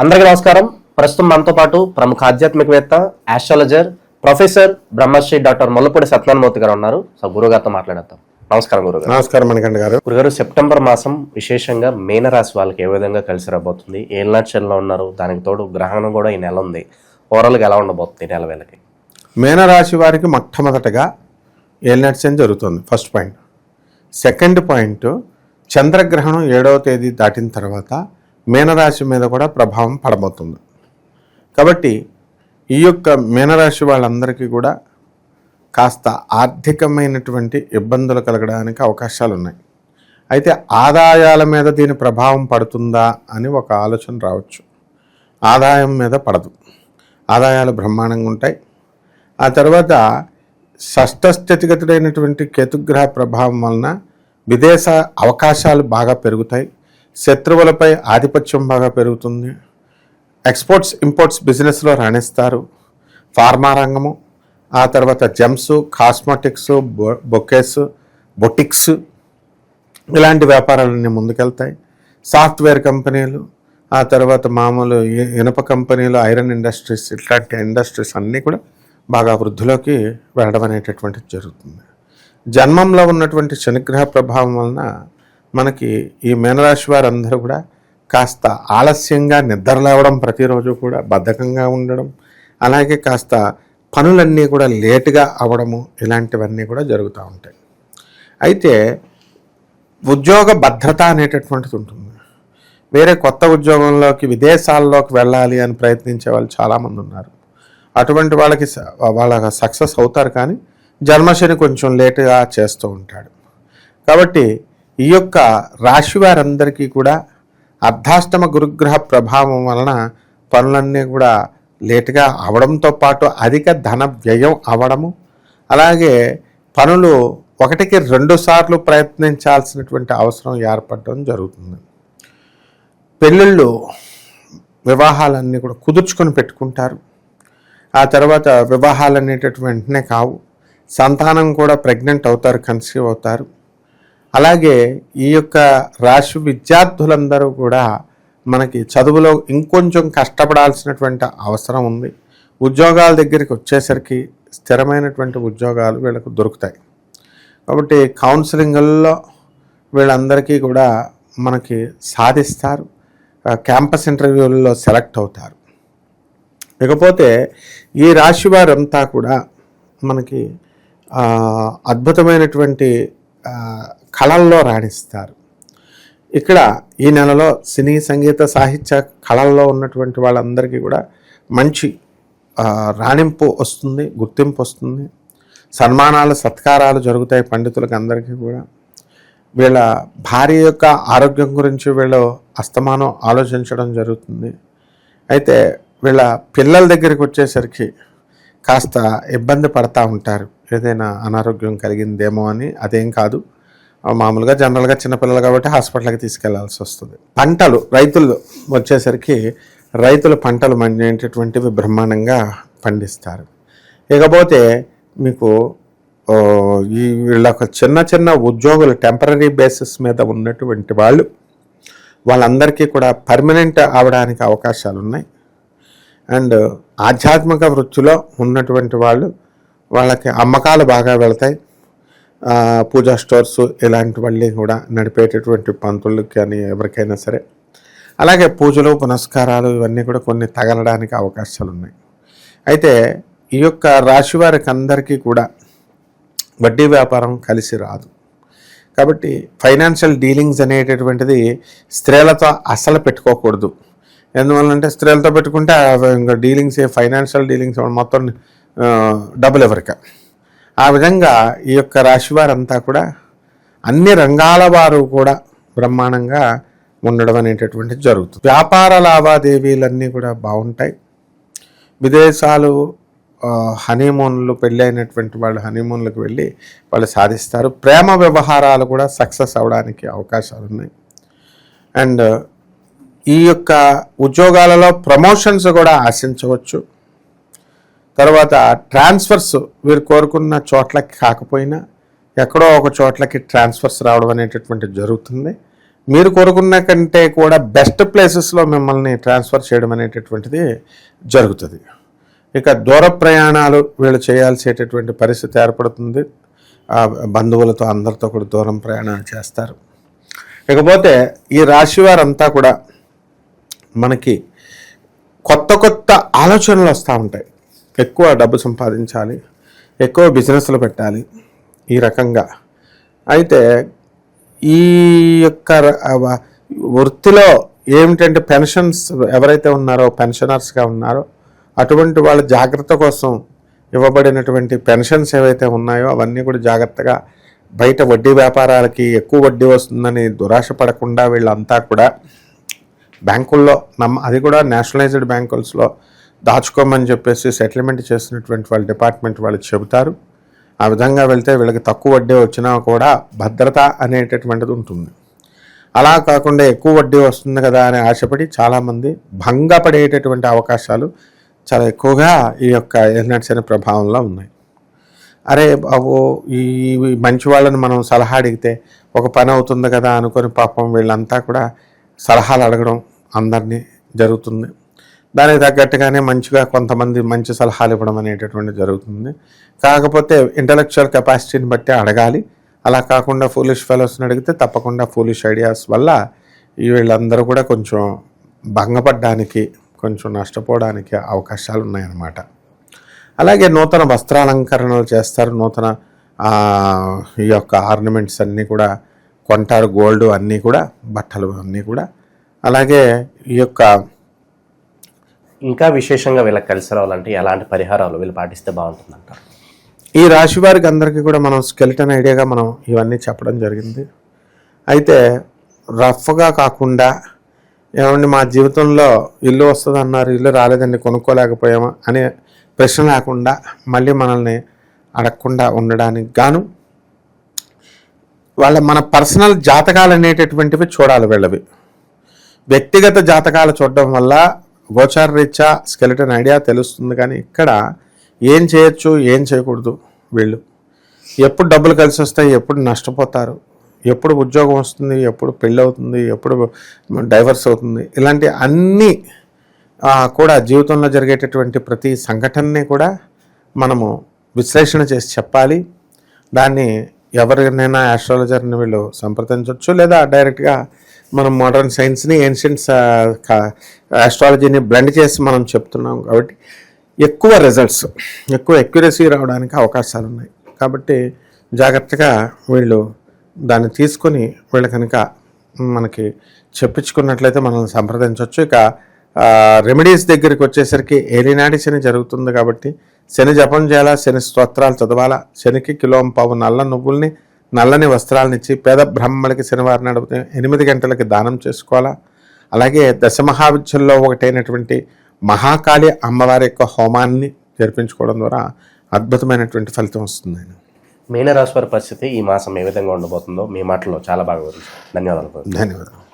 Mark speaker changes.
Speaker 1: అందరికీ నమస్కారం. ప్రస్తుతం మనతో పాటు ప్రముఖ ఆధ్యాత్మికవేత్త astrologer professor Brahmasri doctor Mullapudi Satyanarayanamurthy garu ఉన్నారు. సో గురుగారితో మాట్లాడతాం నమస్కారం గురుగారు.
Speaker 2: నమస్కారం మణికంఠ గారు.
Speaker 1: గురుగారు సెప్టెంబర్ మాసం విశేషంగా మీనరాశి వాళ్ళకి ఏ విధంగా కలిసి రాబోతుంది? ఏ నక్షల్లో ఉన్నారు? దానికి తోడు గ్రహణం కూడా ఈ నెల ఉంది. ఓవరాల్గా ఎలా ఉండబోతుంది నెల వేళకి
Speaker 2: మీనరాశి వారికి మొట్టమొదటగా ఏలినట్స్ జరుగుతుంది? First point. సెకండ్ పాయింట్ చంద్రగ్రహణం ఏడవ తేదీ దాటిన తర్వాత మీనరాశి మీద కూడా ప్రభావం పడబోతుంది. కాబట్టి ఈ యొక్క మీనరాశి వాళ్ళందరికీ కూడా కాస్త ఆర్థికమైనటువంటి ఇబ్బందులు కలగడానికి అవకాశాలు ఉన్నాయి అయితే ఆదాయాల మీద దీని ప్రభావం పడుతుందా అని ఒక ఆలోచన రావచ్చు. ఆదాయం మీద పడదు. ఆదాయాలు బ్రహ్మాండంగా ఉంటాయి. ఆ తర్వాత షష్ఠ స్థితిగతుడైనటువంటి కేతుగ్రహ ప్రభావం వలన విదేశ అవకాశాలు బాగా పెరుగుతాయి. శత్రువులపై ఆధిపత్యం బాగా పెరుగుతుంది. ఎక్స్పోర్ట్స్ ఇంపోర్ట్స్ బిజినెస్లో రాణిస్తారు. ఫార్మా రంగము ఆ తర్వాత జెమ్స్ కాస్మెటిక్స్ బొకేస్ బొటిక్స్ ఇలాంటి వ్యాపారాలన్నీ ముందుకెళ్తాయి. సాఫ్ట్వేర్ కంపెనీలు ఆ తర్వాత మామూలు ఇనుప కంపెనీలు ఐరన్ ఇండస్ట్రీస్ ఇట్లాంటి ఇండస్ట్రీస్ అన్నీ కూడా బాగా వృద్ధిలోకి వెళ్ళడం అనేటటువంటిది జరుగుతుంది. జన్మంలో ఉన్నటువంటి శనిగ్రహ ప్రభావం వలన మనకి ఈ మీనరాశి వారందరూ కూడా కాస్త ఆలస్యంగా నిద్రలేవడం ప్రతిరోజు కూడా బద్ధకంగా ఉండడం అలాగే కాస్త పనులన్నీ కూడా లేటుగా అవ్వడము ఇలాంటివన్నీ కూడా జరుగుతూ ఉంటాయి. అయితే ఉద్యోగ భద్రత అనేటటువంటిది ఉంటుంది. వేరే కొత్త ఉద్యోగంలోకి విదేశాల్లోకి వెళ్ళాలి అని ప్రయత్నించే వాళ్ళు చాలామంది ఉన్నారు. అటువంటి వాళ్ళకి స- వాళ్ళ సక్సెస్ అవుతారు కానీ జన్మశని కొంచెం లేటుగా చేస్తూ ఉంటాడు. కాబట్టి ఈ యొక్క రాశి వారందరికీ కూడా అర్ధాష్టమ గురుగ్రహ ప్రభావం వలన పనులన్నీ కూడా లేటుగా అవడంతో పాటు అధిక ధన వ్యయం అవడము అలాగే పనులు ఒకటికి రెండు సార్లు ప్రయత్నించాల్సినటువంటి అవసరం ఏర్పడడం జరుగుతుంది. పెళ్ళిళ్ళు వివాహాలన్నీ కూడా కుదుర్చుకొని పెట్టుకుంటారు. ఆ తర్వాత వివాహాలు అనేటటువంటి వెంటనే కావు. సంతానం కూడా ప్రెగ్నెంట్ అవుతారు కన్సీవ్ అవుతారు. అలాగే ఈ యొక్క రాశి విద్యార్థులందరూ కూడా మనకి చదువులో ఇంకొంచెం కష్టపడాల్సినటువంటి అవసరం ఉంది. ఉద్యోగాల దగ్గరికి వచ్చేసరికి స్థిరమైనటువంటి ఉద్యోగాలు వీళ్ళకు దొరుకుతాయి. కాబట్టి కౌన్సిలింగ్లో వీళ్ళందరికీ కూడా మనకి సాధిస్తారు. క్యాంపస్ ఇంటర్వ్యూల్లో సెలెక్ట్ అవుతారు. ఇకపోతే ఈ రాశి వారంతా కూడా మనకి అద్భుతమైనటువంటి కళల్లో రాణిస్తారు. ఇక్కడ ఈ నెలలో సినీ సంగీత సాహిత్య కళల్లో ఉన్నటువంటి వాళ్ళందరికీ కూడా మంచి రాణింపు వస్తుంది గుర్తింపు వస్తుంది. సన్మానాలు సత్కారాలు జరుగుతాయి పండితులకు అందరికీ కూడా. వీళ్ళ భార్య యొక్క ఆరోగ్యం గురించి వీళ్ళు అస్తమానం ఆలోచించడం జరుగుతుంది. అయితే వీళ్ళ పిల్లల దగ్గరికి వచ్చేసరికి కాస్త ఇబ్బంది పడతా ఉంటారు. ఏదైనా అనారోగ్యం కలిగిందేమో అని అదేం కాదు. మామూలుగా జనరల్గా చిన్నపిల్లలు కాబట్టి హాస్పిటల్కి తీసుకెళ్ళాల్సి వస్తుంది. పంటలు రైతులు వచ్చేసరికి రైతులు పంటలు మండేటటువంటివి బ్రహ్మాండంగా పండిస్తారు. ఇకపోతే మీకు ఈ వీళ్ళ చిన్న చిన్న ఉద్యోగులు టెంపరీ బేసిస్ మీద ఉన్నటువంటి వాళ్ళు వాళ్ళందరికీ కూడా పర్మనెంట్ అవడానికి అవకాశాలు ఉన్నాయి అండ్ ఆధ్యాత్మిక వృత్తిలో ఉన్నటువంటి వాళ్ళు వాళ్ళకి అమ్మకాలు బాగా వెళతాయి. పూజా స్టోర్స్ ఇలాంటి వాళ్ళని కూడా నడిపేటటువంటి పంతులకి కానీ ఎవరికైనా సరే. అలాగే పూజలు పునస్కారాలు ఇవన్నీ కూడా కొన్ని తగలడానికి అవకాశాలు ఉన్నాయి. అయితే ఈ యొక్క రాశి వారికి అందరికీ కూడా వడ్డీ వ్యాపారం కలిసి రాదు. కాబట్టి ఫైనాన్షియల్ డీలింగ్స్ అనేటటువంటిది స్త్రీలతో అసలు పెట్టుకోకూడదు. ఎందువల్లంటే స్త్రీలతో పెట్టుకుంటే ఇంకా డీలింగ్స్ ఫైనాన్షియల్ డీలింగ్స్ మొత్తం డబుల్ ఎవరిక? ఆ విధంగా ఈ యొక్క రాశి వారంతా కూడా అన్ని రంగాల వారు కూడా బ్రహ్మాండంగా ఉండడం అనేటటువంటిది జరుగుతుంది. వ్యాపార లావాదేవీలన్నీ కూడా బాగుంటాయి. విదేశాలు హనీమూన్లు పెళ్ళైనటువంటి వాళ్ళు హనీమూన్లకు వెళ్ళి వాళ్ళు సాధిస్తారు. ప్రేమ వ్యవహారాలు కూడా సక్సెస్ అవడానికి అవకాశాలు ఉన్నాయి. అండ్ ఈ యొక్క ఉద్యోగాలలో ప్రమోషన్స్ కూడా ఆశించవచ్చు. తర్వాత ట్రాన్స్ఫర్స్ వీరు కోరుకున్న చోట్లకి కాకపోయినా ఎక్కడో ఒక చోట్లకి ట్రాన్స్ఫర్స్ రావడం అనేటటువంటిది జరుగుతుంది. మీరు కోరుకున్న కంటే కూడా బెస్ట్ ప్లేసెస్లో మిమ్మల్ని ట్రాన్స్ఫర్ చేయడం అనేటటువంటిది జరుగుతుంది. ఇక దూర ప్రయాణాలు వీళ్ళు చేయాల్సేటటువంటి పరిస్థితి ఏర్పడుతుంది. ఆ బంధువులతో అందరితో కూడా దూరం ప్రయాణాలు చేస్తారు. ఇకపోతే ఈ రాశి వారంతా కూడా మనకి కొత్త కొత్త ఆలోచనలు వస్తూ ఉంటాయి. ఎక్కువ డబ్బు సంపాదించాలి ఎక్కువ బిజినెస్లు పెట్టాలి ఈ రకంగా. అయితే ఈ యొక్క వృత్తిలో ఏమిటంటే పెన్షన్స్ ఎవరైతే ఉన్నారో పెన్షనర్స్గా ఉన్నారో అటువంటి వాళ్ళ జాగ్రత్త కోసం ఇవ్వబడినటువంటి పెన్షన్స్ ఏవైతే ఉన్నాయో అవన్నీ కూడా జాగ్రత్తగా బయట వడ్డీ వ్యాపారాలకి ఎక్కువ వడ్డీ వస్తుందని దురాశ పడకుండా వీళ్ళంతా కూడా బ్యాంకుల్లో నమ్మ అది కూడా నేషనలైజ్డ్ బ్యాంకుల్స్లో దాచుకోమని చెప్పేసి సెటిల్మెంట్ చేసినటువంటి వాళ్ళ డిపార్ట్మెంట్ వాళ్ళు చెబుతారు. ఆ విధంగా వెళ్తే వీళ్ళకి తక్కువ వడ్డీ వచ్చినా కూడా భద్రత అనేటటువంటిది ఉంటుంది. అలా కాకుండా ఎక్కువ వడ్డీ వస్తుంది కదా అని ఆశపడి చాలామంది భంగపడేటటువంటి అవకాశాలు చాలా ఎక్కువగా ఈ యొక్క ఎల్నట్స్ అనే ప్రభావంలో ఉన్నాయి. అరే బాబు ఈ ఈ మంచి వాళ్ళని మనం సలహా అడిగితే ఒక పని అవుతుంది కదా అనుకొని పాపం వీళ్ళంతా కూడా సలహాలు అడగడం అందరినీ జరుగుతుంది. దానికి తగ్గట్టుగానే మంచిగా కొంతమంది మంచి సలహాలు ఇవ్వడం అనేటటువంటి జరుగుతుంది. కాకపోతే ఇంటలెక్చువల్ కెపాసిటీని బట్టి అడగాలి. అలా కాకుండా ఫూలిష్ ఫెలోస్ని అడిగితే తప్పకుండా ఫూలిష్ ఐడియాస్ వల్ల వీళ్ళందరూ కూడా కొంచెం భంగపడడానికి కొంచెం నష్టపోవడానికి అవకాశాలు ఉన్నాయన్నమాట. అలాగే నూతన వస్త్రాలంకరణలు చేస్తారు. నూతన ఈ యొక్క ఆర్నమెంట్స్ అన్నీ కూడా కొంటారు. గోల్డ్ అన్నీ కూడా బట్టలు అన్నీ కూడా. అలాగే ఈ యొక్క
Speaker 1: ఇంకా విశేషంగా వీళ్ళకి కలిసి రావాలంటే ఎలాంటి పరిహారాలు వీళ్ళు పాటిస్తే బాగుంటుంది అంటారు
Speaker 2: ఈ రాశి వారికి అందరికీ కూడా మనం స్కెలిటన్ ఐడియాగా మనం ఇవన్నీ చెప్పడం జరిగింది. అయితే రఫ్గా కాకుండా ఏమండి మా జీవితంలో ఇల్లు వస్తుంది అన్నారు ఇల్లు రాలేదండి కొనుక్కోలేకపోయామా అనే ప్రశ్న లేకుండా మళ్ళీ మనల్ని అడగకుండా ఉండడానికి గాను వాళ్ళ మన పర్సనల్ జాతకాలు అనేటటువంటివి చూడాలి వీళ్ళవి. వ్యక్తిగత జాతకాలు చూడడం వల్ల గోచార రీత్యా స్కెలిటన్ ఐడియా తెలుస్తుంది కానీ ఇక్కడ ఏం చేయొచ్చు ఏం చేయకూడదు వీళ్ళు. ఎప్పుడు డబ్బులు కలిసి వస్తాయి ఎప్పుడు నష్టపోతారు ఎప్పుడు ఉద్యోగం వస్తుంది ఎప్పుడు పెళ్ళి అవుతుంది ఎప్పుడు డైవర్స్ అవుతుంది ఇలాంటి అన్నీ కూడా జీవితంలో జరిగేటటువంటి ప్రతి సంఘటనని కూడా మనము విశ్లేషణ చేసి చెప్పాలి. దాన్ని ఎవరినైనా ఆస్ట్రాలజర్ని వీళ్ళు సంప్రదించవచ్చు లేదా డైరెక్ట్గా మనం మోడర్న్ సైన్స్ని ఏన్షియంట్స్ ఆస్ట్రాలజీని బ్లెండ్ చేసి మనం చెప్తున్నాం కాబట్టి ఎక్కువ రిజల్ట్స్ ఎక్కువ ఎక్యురసీ రావడానికి అవకాశాలు ఉన్నాయి. కాబట్టి జాగ్రత్తగా వీళ్ళు దాన్ని తీసుకొని వీళ్ళు కనుక మనకి చెప్పించుకున్నట్లయితే మనల్ని సంప్రదించవచ్చు ఇక రెమెడీస్ దగ్గరికి వచ్చేసరికి ఏలినాడిస్ అని జరుగుతుంది కాబట్టి శని జపం చేయాలా? శని స్తోత్రాలు చదవాలా? శనికి కిలోం పావు నల్ల నువ్వుల్ని నల్లని వస్త్రాలను ఇచ్చి పేద బ్రాహ్మణులకి శనివారం నడిపితే ఎనిమిది గంటలకి దానం చేసుకోవాలా? అలాగే దశమహావిద్యల్లో ఒకటైనటువంటి మహాకాళి అమ్మవారి యొక్క హోమాన్ని జరిపించుకోవడం ద్వారా అద్భుతమైనటువంటి ఫలితం వస్తుంది.
Speaker 1: మీనరాశి వారి పరిస్థితి ఈ మాసం ఏ విధంగా ఉండబోతుందో మీ మాటల్లో చాలా బాగా ధన్యవాదాలు.
Speaker 2: ధన్యవాదాలు.